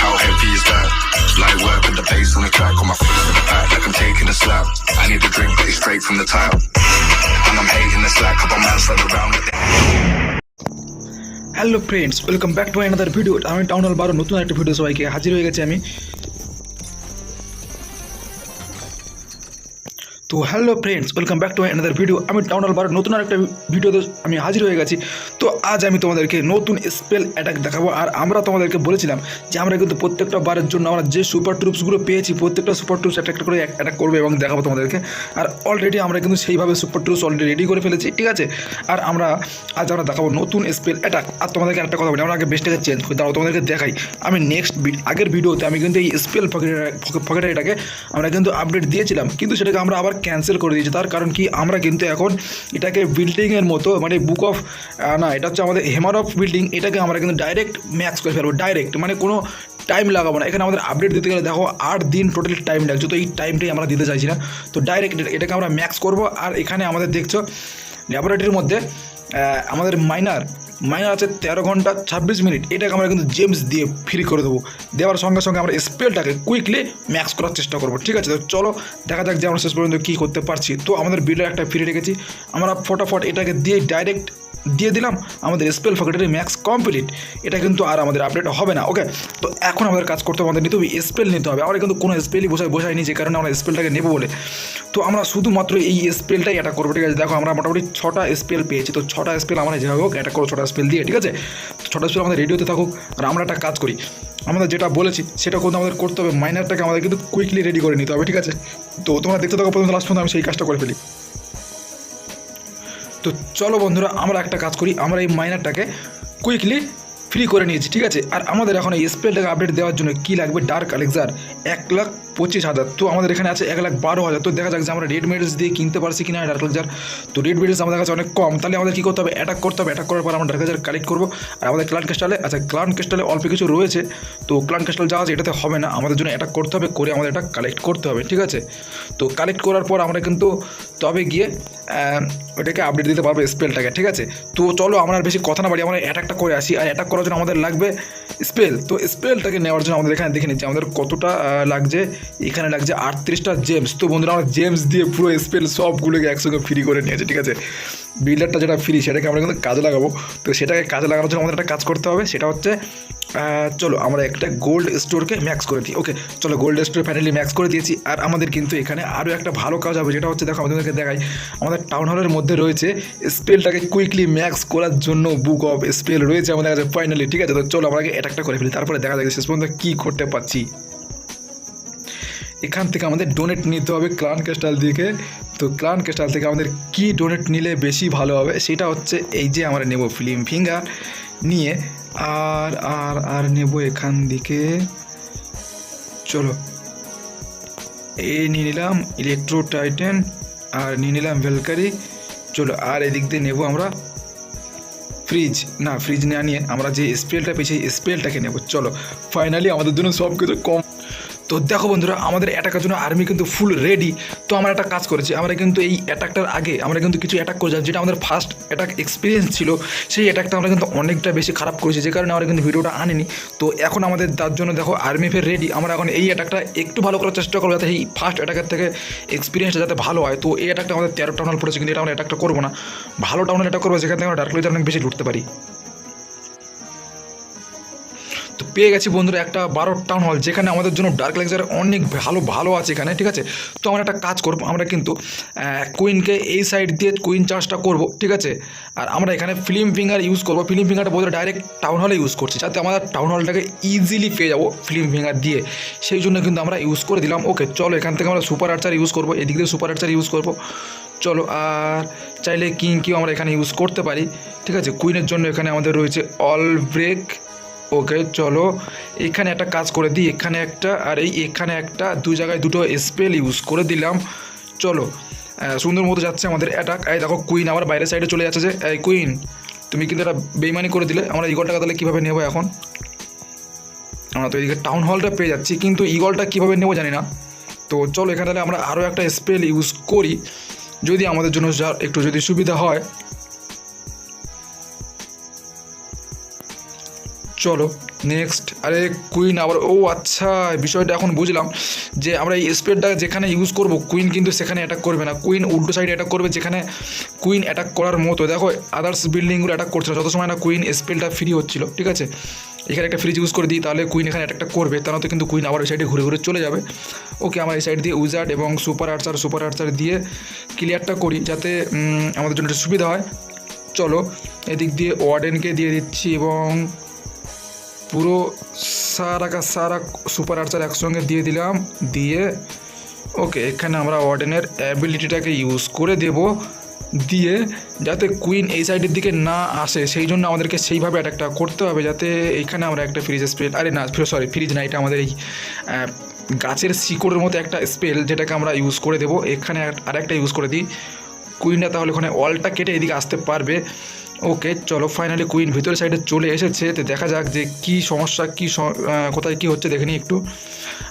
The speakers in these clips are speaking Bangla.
How heavy is that? Light work with the bass on the track, on my feet in the back, like I'm taking a slap. I need a drink, but it's straight from the tap. And I'm hating the slack, couple man stand around like they hello friends welcome back to another video আমি টাউন হল বারো নতুন একটা ভিডিও সবাইকে হাজির হয়ে গেছি আমি তো hello friends welcome back to another video আমি টাউন হল বারো নতুন একটা ভিডিওতে আমি হাজির হয়ে গেছি। তো আজ আমি তোমাদেরকে নতুন স্পেল অ্যাটাক দেখাবো, আর আমরা তোমাদেরকে বলেছিলাম যে আমরা কিন্তু প্রত্যেকটা বারের জন্য আমরা যে সুপার ট্রুপসগুলো পেয়েছি, প্রত্যেকটা সুপার ট্রুপস একটা করে অ্যাটাক করবে এবং দেখাবো তোমাদেরকে। আর অলরেডি আমরা কিন্তু সেইভাবে সুপার ট্রুপস অলরেডি রেডি করে ফেলেছি, ঠিক আছে? আর আমরা আজ আমরা দেখাবো নতুন স্পেল অ্যাটাক আর তোমাদেরকে একটা কথা বলি, আমরা আগে বেস্টটাকে চেঞ্জ করি, দাঁড়াও তোমাদেরকে দেখাই। আমি নেক্সট আগের ভিডিওতে আমি কিন্তু এই স্পেল পকেট এটাকে আমরা কিন্তু আপডেট দিয়েছিলাম, কিন্তু সেটাকে আমরা আবার ক্যান্সেল করে দিয়েছে। তার কারণ কি? আমরা কিন্তু এখন এটাকে বিল্ডিংয়ের মতো মানে বুক অফ না, এটা হচ্ছে আমাদের হেমার অফ বিল্ডিং এটাকে আমরা কিন্তু ডাইরেক্ট ম্যাক্স করে ফেলব ডাইরেক্ট মানে কোনো টাইম লাগাবো না। এখানে আমাদের আপডেট দিতে গেলে দেখো, আট দিন টোটালি টাইম লাগছে, তো এই টাইমটাই আমরা দিতে চাইছি না। তো ডাইরেক্ট এটাকে আমরা ম্যাক্স করব। আর এখানে আমাদের দেখছ ল্যাবরেটরির মধ্যে আমাদের মাইনার মাইনার আছে তেরো ঘণ্টা ছাব্বিশ মিনিট। এটাকে আমরা কিন্তু জেমস দিয়ে ফ্রি করে দেবো। দেওয়ার সঙ্গে সঙ্গে আমরা স্পেলটাকে কুইকলি ম্যাক্স করার চেষ্টা করব। ঠিক আছে? তো চলো, দেখা যাক যে আমরা শেষ পর্যন্ত কী করতে পারছি। তো আমাদের বিলটা একটা ফ্রি রেখেছি। আমরা ফটাফট এটাকে দিয়ে ডাইরেক্ট দিয়ে দিলাম। আমাদের স্পেল ফকেটের ম্যাক্স কমপ্লিট এটা কিন্তু আর আমাদের আপডেট হবে না ওকে তো এখন আমাদের কাজ করতে আমাদের নিতে হবে স্পেল নিতে হবে। আমরা কিন্তু কোনো স্পেলই বসাই বসাইনি যে কারণে আমরা স্পেলটাকে নেব বলে। তো আমরা শুধুমাত্র এই স্পেলটাই অ্যাটাক করব, ঠিক আছে? দেখো, আমরা মোটামুটি ছটা স্পেল পেয়েছি। তো ছটা স্পেল আমরা যেভাবে হোক অ্যাটাক করব ছটা স্পেল দিয়ে, ঠিক আছে? ছটা স্পেল আমাদের রেডিওতে থাকুক, আর আমরা একটা কাজ করি। আমাদের যেটা বলেছি, সেটা কিন্তু আমাদের করতে হবে। মাইনারটাকে আমাদের কিন্তু কুইকলি রেডি করে নিতে হবে, ঠিক আছে? তো তোমরা দেখতে থাকো পর্যন্ত লাস্ট পর্যন্ত আমি সেই কাজটা করে ফেলি। তো চলো বন্ধুরা আমরা একটা কাজ করি আমরা এই মাইনারটাকে কুইকলি ফ্রি করে নিয়েছি, ঠিক আছে? আর আমাদের এখন এই স্পেলটাকে আপডেট দেওয়ার জন্য কী লাগবে? ডার্ক আলেক্সার এক লাখ পঁচিশ হাজার। তো আমাদের এখানে আছে এক লাখ বারো হাজার। তো দেখা যাক যে আমরা রেড মেডেলস দিয়ে কিনতে পারছি কিনা ডার্ক আলেক্সার তো রেড মেডেলস আমাদের কাছে অনেক কম। তাহলে আমাদের কী করতে হবে? অ্যাটাক করতে হবে। অ্যাটাক করার পর আমরা ডার্ক আলেক্সার কালেক্ট করব। আর আমাদের ক্লান ক্যাস্টালে আচ্ছা ক্লান ক্যাস্টালে অল্প কিছু রয়েছে। তো ক্লান ক্যাস্টাল যাওয়া আছে এটাতে হবে না। আমাদের জন্য অ্যাটাক করতে হবে। করে আমাদের এটা কালেক্ট করতে হবে, ঠিক আছে? তো কালেক্ট করার পর আমরা কিন্তু তবে গিয়ে ওটাকে আপডেট দিতে পারব স্পেলটাকে ঠিক আছে? তো চলো আমরা বেশি কথা না বাড়ি। আমরা অ্যাটাকটা করে আসি। আর অ্যাটাক করার জন্য আমাদের লাগবে স্পেল তো স্পেলটাকে নেওয়ার জন্য আমাদের এখানে দেখে নিচ্ছি, আমাদের কতটা লাগছে। এখানে লাগছে আটত্রিশটা জেমস তো বন্ধুরা, আমরা জেমস দিয়ে পুরো স্পেল সবগুলোকে একসঙ্গে ফ্রি করে নিয়েছে, ঠিক আছে? বিল্ডারটা যেটা ফ্রি সেটাকে আমরা কিন্তু কাজে লাগাবো। তো সেটাকে কাজে লাগানোর জন্য আমাদের একটা কাজ করতে হবে, সেটা হচ্ছে চলো আমরা একটা গোল্ড স্টোরকে ম্যাক্স করে দিই। ওকে চলো গোল্ড স্টোর ফাইনালি ম্যাক্স করে দিয়েছি। আর আমাদের কিন্তু এখানে আরও একটা ভালো কাজ হবে যেটা হচ্ছে, দেখো আমাদেরকে দেখাই। আমাদের টাউন হলের মধ্যে রয়েছে স্পেলটাকে কুইকলি ম্যাক্স করার জন্য বুক অফ স্পেল রয়েছে আমাদের কাছে ফাইনালি ঠিক আছে? তো চলো, আমরা অ্যাটাকটা করে ফেলি, তারপরে দেখা যাবে শেষ পর্যন্ত কী করতে পারছি। এখান থেকে আমাদের ডোনেট নিতে হবে ক্লান ক্যাস্টাল থেকে তো ক্লান ক্যাস্টাল থেকে আমাদের কি ডোনেট নিলে বেশি ভালো হবে সেটা হচ্ছে এই যে আমরা নেব ফিল্ম ফিঙ্গার নিয়ে। আর আর আর নেব এখান থেকে চলো। এই নিয়ে নিলাম ইলেকট্রো টাইটেন আর নিয়ে নিলাম ভেলকারি চলো, আর এদিক দিয়ে নেব আমরা ফ্রিজ না ফ্রিজ না নিয়ে আমরা যে স্পেলটা পেয়েছি স্পেলটাকে নেব। চলো ফাইনালি আমাদের জন্য সব কিছু কম তো দেখো বন্ধুরা, আমাদের অ্যাটাকের জন্য আর্মি কিন্তু ফুল রেডি তো আমরা একটা কাজ করেছি, আমরা কিন্তু এই অ্যাটাকটার আগে আমরা কিন্তু কিছু অ্যাটাক করেছিলাম যেটা আমাদের ফার্স্ট অ্যাটাক এক্সপিরিয়েন্স ছিল, সেই অ্যাটাকটা আমরা কিন্তু অনেকটা বেশি খারাপ করেছি, যে কারণে আমরা কিন্তু ভিডিওটা আনিনি। তো এখন আমাদের তার জন্য দেখো আর্মি ফের রেডি আমরা এখন এই অ্যাটাকটা একটু ভালো করার চেষ্টা করব, যাতে এই ফার্স্ট অ্যাটাকের থেকে এক্সপিরিয়েন্সটা যাতে ভালো হয়। তো এই অ্যাটাকটা আমাদের তেরো টাউনাল পড়েছে, কিন্তু এটা আমরা অ্যাটাকটা করব না। ভালো টাউনাল অ্যাটাক করব, যেখান আমরা ডার্ক অনেক বেশি লুটতে পারি। পেয়ে গেছি বন্ধুরা একটা বারো টাউন হল যেখানে আমাদের জন্য ডার্ক লেকচার অনেক ভালো ভালো আছে এখানে, ঠিক আছে? তো আমরা একটা কাজ করব, আমরা কিন্তু কুইনকে এই সাইড দিয়ে কুইন চার্জটা করব, ঠিক আছে? আর আমরা এখানে ফিল্ম ফিঙ্গার ইউজ করব ফিল্ম ফিঙ্গারটা বোধহয় ডাইরেক্ট টাউন হলে ইউজ করছি, যাতে আমাদের টাউন হলটাকে ইজিলি পেয়ে যাব ফিল্ম ফিঙ্গার দিয়ে। সেই জন্য কিন্তু আমরা ইউজ করে দিলাম ওকে চলো এখান থেকে আমরা সুপার আর্চার ইউজ করব, এদিক দিয়ে সুপার আর্চার ইউজ করব। চলো, আর চাইলে কিং কিও আমরা এখানে ইউজ করতে পারি, ঠিক আছে? কুইনের জন্য এখানে আমাদের রয়েছে অল ব্রেক ওকে, চলো, এখানে একটা কাজ করে দিই, এখানে একটা, আর এই এখানে একটা, দুই জায়গায় দুটো স্পেল ইউজ করে দিলাম। চলো সুন্দর মতো যাচ্ছে আমাদের অ্যাটাক এই দেখো কুইন আবার বাইরের সাইডে চলে যাচ্ছে যে, এই কুইন তুমি কিন্তু এটা বেইমানি করে দিলে। আমরা ইগলটাকে তাহলে কীভাবে নেব এখন? আমরা তো এদিকে টাউন হলটা পেয়ে যাচ্ছি, কিন্তু ইগলটা কীভাবে নেব জানি না। তো চলো, এখানে তাহলে আমরা আরও একটা স্পেল ইউজ করি। যদি আমাদের জন্য একটু যদি সুবিধা হয়। চলো নেক্সট আরে কুইন আবার, ও আচ্ছা বিষয়টা এখন বুঝলাম যে আমরা এই স্পেডটা যেখানে ইউজ করব কুইন কিন্তু সেখানে অ্যাটাক করবে না। কুইন উল্টো সাইডে অ্যাটাক করবে যেখানে কুইন অ্যাটাক করার মতো। দেখো আদার্স বিল্ডিংগুলো অ্যাটাক করছিল, যত সময় না কুইন স্পেলটা ফ্রি হচ্ছিল, ঠিক আছে? এখানে একটা ফ্রিজ ইউজ করে দিই, তাহলে কুইন এখানে অ্যাটাকটা করবে, তা নয়তো কিন্তু কুইন আবার ওই সাইডে ঘুরে ঘুরে চলে যাবে। ওকে আমরা এই সাইড দিয়ে উজার্ড এবং সুপার আর্চার সুপার আর্চার দিয়ে ক্লিয়ারটা করি, যাতে আমাদের জন্য সুবিধা হয়। চলো, এদিক দিয়ে ওয়ার্ডেনকে দিয়ে দিচ্ছি এবং পুরো সারা কা সারা সুপার আর্চার একসঙ্গে দিয়ে দিলাম, দিয়ে, ওকে, এখানে আমরা ওয়ার্ডেনের অ্যাবিলিটিটাকে ইউজ করে দেব, দিয়ে যাতে কুইন এই সাইডের দিকে না আসে, সেই জন্য আমাদেরকে সেইভাবে অ্যাটাকটা করতে হবে, যাতে এইখানে আমরা একটা ফ্রিজ স্পেল আরে না সরি ফ্রিজ না, এটা আমাদের এই গাছের শিকড়ের মতো একটা স্পেল যেটাকে আমরা ইউজ করে দেবো। এখানে আরেকটা ইউজ করে দিই। কুইনটা তাহলে ওখানে অলটা কেটে এদিকে আসতে পারবে। ওকে, চলো ফাইনালি কুইন ভিতরের সাইডে চলে এসেছে, তো দেখা যাক যে কি সমস্যা, কি কোথায় কি হচ্ছে, দেখে একটু।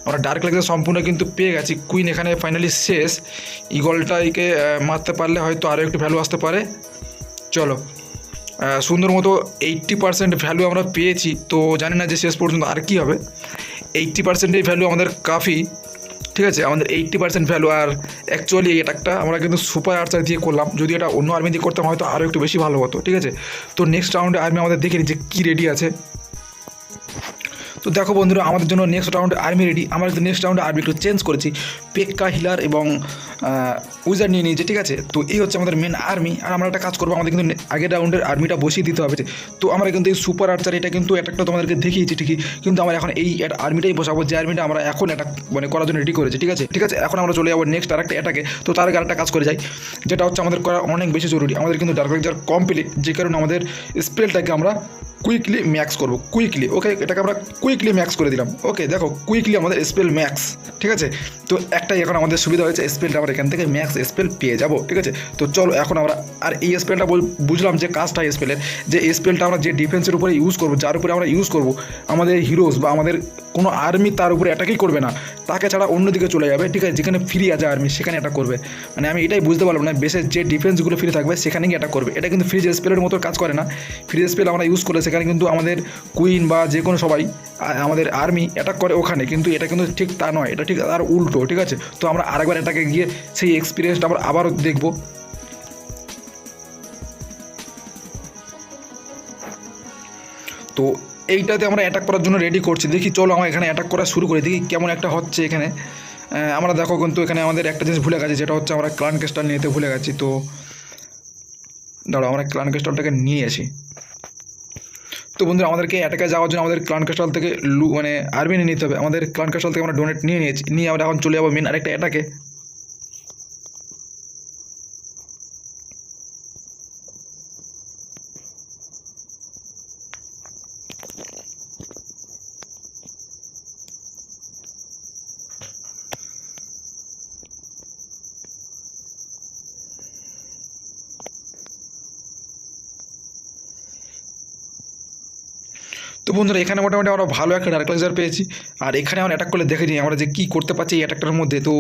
আমরা ডার্ক লেগেছে সম্পূর্ণ কিন্তু পেয়ে গেছি কুইন এখানে ফাইনালি শেষ। ইগলটাকে মারতে পারলে হয়তো আরও একটু ভ্যালু আসতে পারে। চলো সুন্দর মতো এইট্টি পার্সেন্ট ভ্যালু আমরা পেয়েছি, তো জানি না যে শেষ পর্যন্ত আর কি হবে। এইট্টি পার্সেন্টের ভ্যালু আমাদের কাফি। ঠিক আছে? আমাদের এইট্টি পার্সেন্ট ভ্যালু আর অ্যাকচুয়ালি এই অ্যাটাকটা আমরা কিন্তু সুপার আর্চার দিয়ে করলাম। যদি এটা অন্য আর্মি দিয়ে করতাম, হয়তো আরও একটু বেশি ভালো হতো, ঠিক আছে? তো নেক্সট রাউন্ডে আর্মি আমাদের দেখে নিই যে কী রেডি আছে। তো দেখো বন্ধুরা, আমাদের জন্য নেক্সট রাউন্ডে আর্মি রেডি আমরা কিন্তু নেক্সট রাউন্ডে আর্মি একটু চেঞ্জ করেছি। পেক্কা হিলার এবং উইজার নিয়ে নিয়েছে, ঠিক আছে? তো এই হচ্ছে আমাদের মেন আর্মি আর আমরা একটা কাজ করব, আমাদের কিন্তু আগের রাউন্ডের আর্মিটা বসিয়ে দিতে হবে। তো আমরা কিন্তু এই সুপার আর্চার এটা কিন্তু অ্যাটাকটা তোমাদেরকে দেখিয়েছি, ঠিকই? কিন্তু আমরা এখন এই আর্মিটাই বসাবো, যে আর্মিটা আমরা এখন অ্যাটাক মানে করার জন্য রেডি করেছি, ঠিক আছে? ঠিক আছে, এখন আমরা চলে যাব নেক্সট আরেকটা অ্যাটাকে তো তার আগে আরেকটা কাজ করে যাই, যেটা হচ্ছে আমাদের করা অনেক বেশি জরুরি। আমাদের কিন্তু ডার্ক কমপ্লিট যে কারণে আমাদের স্পেলটাকে আমরা কুইকলি ম্যাক্স করব কুইকলি ওকে এটাকে আমরা কুইকলি ম্যাক্স করে দিলাম। ওকে দেখো কুইকলি আমাদের স্পেল ম্যাক্স ঠিক আছে? তো একটাই এখন আমাদের সুবিধা হয়েছে স্পেলটা আমরা এখান থেকে ম্যাক্স স্পেল পেয়ে যাব, ঠিক আছে? তো চলো, এখন আমরা, আর এই স্পেলটা বুঝলাম যে কাজটা স্পেলের যে স্পেলটা আমরা যে ডিফেন্সের উপরে ইউজ করব, যার উপরে আমরা ইউজ করব, আমাদের হিরোজ বা আমাদের কোনো আর্মি তার উপরে অ্যাটাকই করবে না, তাকে ছাড়া অন্যদিকে চলে যাবে, ঠিক আছে? যেখানে ফ্রি আছে আর্মি সেখানে অ্যাটাক করবে। মানে আমি এটাই বুঝতে পারলাম না বেশের যে ডিফেন্সগুলো ফ্রি থাকবে, সেখানে গিয়ে অ্যাটাক করবে। এটা কিন্তু ফ্রিজ স্পেলের মতো কাজ করে না। ফ্রিজ স্পেল আমরা ইউজ করলে সেখানে কিন্তু আমাদের কুইন বা যে কোনো সবাই আমাদের আর্মি অ্যাটাক করে ওখানে। কিন্তু এটা কিন্তু ঠিক তা নয়, এটা ঠিক তার উল্টো, ঠিক আছে? তো আমরা আরেকবার এটাকে গিয়ে সেই এক্সপিরিয়েন্সটা আমরা আবারও দেখব। তো এইটাতে আমরা অ্যাটাক করার জন্য রেডি করছি। দেখি, চলো আমরা এখানে অ্যাটাক করা শুরু করি। দেখি কেমন একটা হচ্ছে এখানে। আমরা দেখো কিন্তু এখানে আমাদের একটা জিনিস ভুলে গেছি যেটা হচ্ছে আমরা ক্লান ক্রিস্টাল নিতে ভুলে গেছি। তো দাঁড়াও, আমরা ক্লান ক্রিস্টালটাকে নিয়ে আসি। তো বন্ধুরা, আমাদেরকে অ্যাটাকে যাওয়ার জন্য আমাদের ক্লান কাস্টাল থেকে লু মানে আর্মি নিয়ে নিতে হবে। আমাদের ক্লান কাস্টাল থেকে আমরা ডোনেট নিয়ে নিয়েছি নিয়ে আমরা এখন চলে যাব মেন আরেকটা অ্যাটাকে তো বন্ধুরা, এখানে মোটামুটি আমরা ভালো একটা ডার্ক লেজার পেয়েছি। আর এখানে আমরা অ্যাটাক করলে দেখে নিই আমরা যে কী করতে পারছি এই অ্যাটাকটার মধ্যে। তো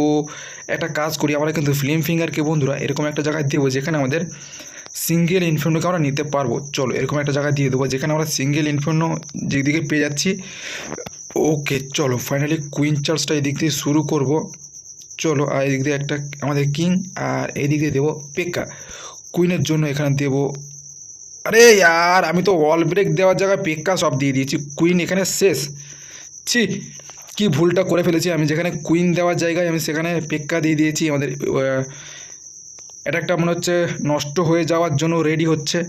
একটা কাজ করি, আমরা কিন্তু ফিল্ম ফিঙ্গারকে বন্ধুরা এরকম একটা জায়গায় দেবো যেখানে আমাদের সিঙ্গেল ইনফিউনোকে আমরা নিতে পারব। চলো, এরকম একটা জায়গায় দিয়ে দেবো যেখানে আমরা সিঙ্গেল ইনফিউনো যেদিকে পেয়ে যাচ্ছি। ওকে চলো ফাইনালি কুইন চার্জটা এদিক দিয়ে শুরু করব। চলো, আর এদিক দিয়ে একটা আমাদের কিং আর এদিক দিয়ে দেবো পেকা কুইনের জন্য এখানে দেবো আরে यार, আমি তো ওয়াল ব্রেক দেওয়ার জায়গায় পেক্কা সব দিয়ে দিয়েছি। কুইন এখানে শেষ। ছি, কি ভুলটা করে ফেলেছি আমি। যেখানে কুইন দেওয়ার জায়গায় আমি সেখানে পেক্কা দিয়ে দিয়েছি। আমাদের একটা মনে হচ্ছে নষ্ট হয়ে যাওয়ার জন্য রেডি হচ্ছে।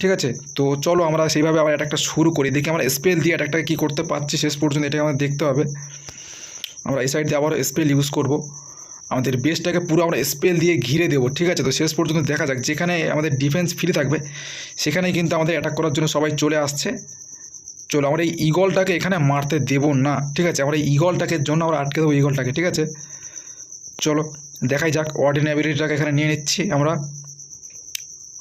ঠিক আছে? তো চলো আমরা সেইভাবে আবার অ্যাটাকটা শুরু করি। দেখি আমরা স্পেল দিয়ে অ্যাটাকটা কী করতে পারছি শেষ পর্যন্ত, এটা আমাদের দেখতে হবে। আমরা এই সাইড দিয়ে আবার স্পেল ইউজ করব। আমাদের বেসটাকে পুরো আমরা স্পেল দিয়ে ঘিরে দেবো, ঠিক আছে? তো শেষ পর্যন্ত দেখা যাক। যেখানে আমাদের ডিফেন্স ফ্রি থাকবে সেখানেই কিন্তু আমাদের অ্যাটাক করার জন্য সবাই চলে আসছে। চলো, আমরা এই ইগলটাকে এখানে মারতে দেবো না, ঠিক আছে? আমরা এই ইগলটাকে জন্য আমরা আটকে দেবো ইগলটাকে ঠিক আছে? চলো, দেখাই যাক অর্ডিনাবিলিটিটাকে এখানে নিয়ে নিচ্ছি আমরা।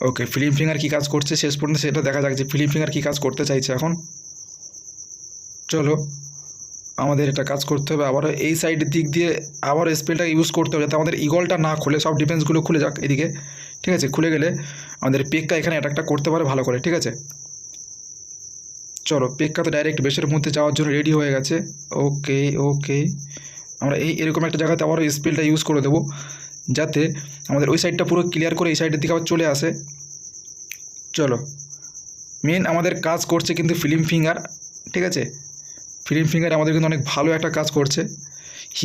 ওকে ফিল্ম ফিঙ্গার কী কাজ করছে? শেষ পর্যন্ত সেটা দেখা যাক যে ফিল্ম ফিঙ্গার কী কাজ করতে চাইছে এখন। চলো আমাদের এটা কাজ করতে হবে। আবার এই সাইডের দিক দিয়ে আবার স্পেলটা ইউজ করতে হবে যাতে আমাদের ইগলটা না খুলে, সব ডিফেন্সগুলো খুলে যাক এদিকে। ঠিক আছে? খুলে গেলে আমাদের পেকটা এখানে অ্যাটাকটা করতে পারে ভালো করে, ঠিক আছে? চলো পেক্কা তো ডাইরেক্ট বেসের মধ্যে যাওয়ার জন্য রেডি হয়ে গেছে। ওকে ওকে আমরা এই এরকম একটা জায়গাতে আবারও স্পেলটা ইউজ করে দেবো, যাতে আমাদের ওই সাইডটা পুরো ক্লিয়ার করে এই সাইডের দিকে আবার চলে আসে। চলো। মেন আমাদের কাজ করছে কিন্তু ফিল্ম ফিঙ্গার ঠিক আছে? ফিল্ম ফিঙ্গার আমাদের কিন্তু অনেক ভালো একটা কাজ করছে।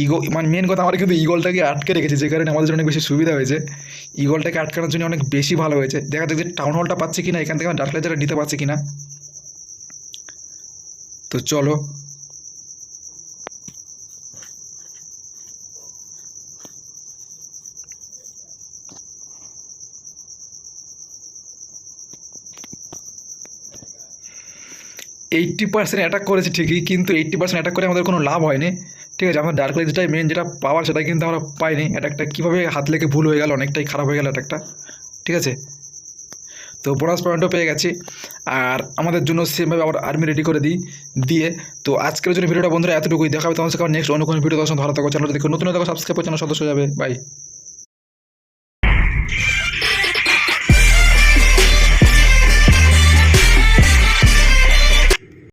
ইগো মানে মেন কথা আমাদের কিন্তু ইগলটাকে আটকে রেখেছে, যে কারণে আমাদের অনেক বেশি সুবিধা হয়েছে। ইগলটাকে আটকানোর জন্য অনেক বেশি ভালো হয়েছে। দেখা যাক যে টাউন হলটা পাচ্ছে কিনা, এখান থেকে ডার্ক লেজারটা নিতে পারছে কিনা। তো চলো এইট্টি পার্সেন্ট অ্যাটাক করেছে ঠিকই, কিন্তু এইট্টি পার্সেন্ট অ্যাটাক করে আমাদের কোনো লাভ হয়নি। ঠিক আছে আমরা ডার্ক লেজটাই মেন যেটা পাওয়ার, সেটা কিন্তু আমরা পাইনি। অ্যাটাকটা কীভাবে হাত লেগে ভুল হয়ে গেল, অনেকটাই খারাপ হয়ে গেল অ্যাটাকটা ঠিক আছে? তো বোনাস পয়েন্টও পেয়ে গেছি। আর আমাদের জন্য সেমভাবে আবার আর্মি রেডি করে দিই, দিয়ে তো আজকের জন্য ভিডিওটা বন্ধুরা এতটুকুই। দেখাবে তোমার সাথে নেক্সট অন্য কোনো ভিডিও দর্শন ধরা থাকো চ্যানেলটা দেখো নতুন দেখো সাবস্ক্রাইব করে চ্যানেল সদস্য যাবে। বাই